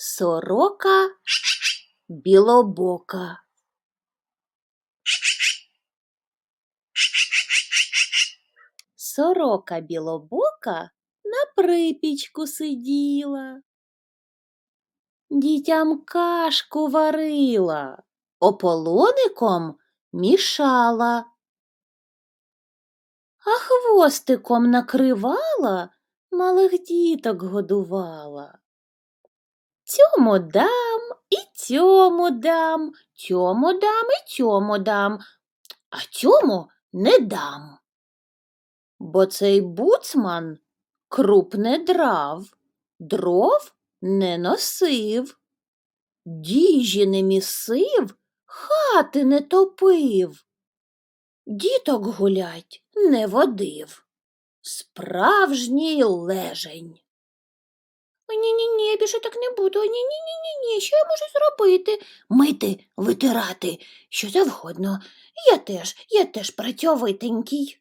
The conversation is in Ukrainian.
Сорока білобока. Сорока білобока на припічку сиділа. Дітям кашку варила, ополоником мішала, а хвостиком накривала, малих діток годувала. Цьому дам і цьому дам, цьому дам і цьому дам, а цьому не дам. Бо цей буцман круп не драв, дров не носив, діжі не місив, хати не топив, діток гулять не водив. Справжній лежень. Ні-ні-ні, я більше так не буду. Ні-ні-ні-ні, що я можу зробити? Мити, витирати, що завгодно. Я теж, я теж працьовитенький.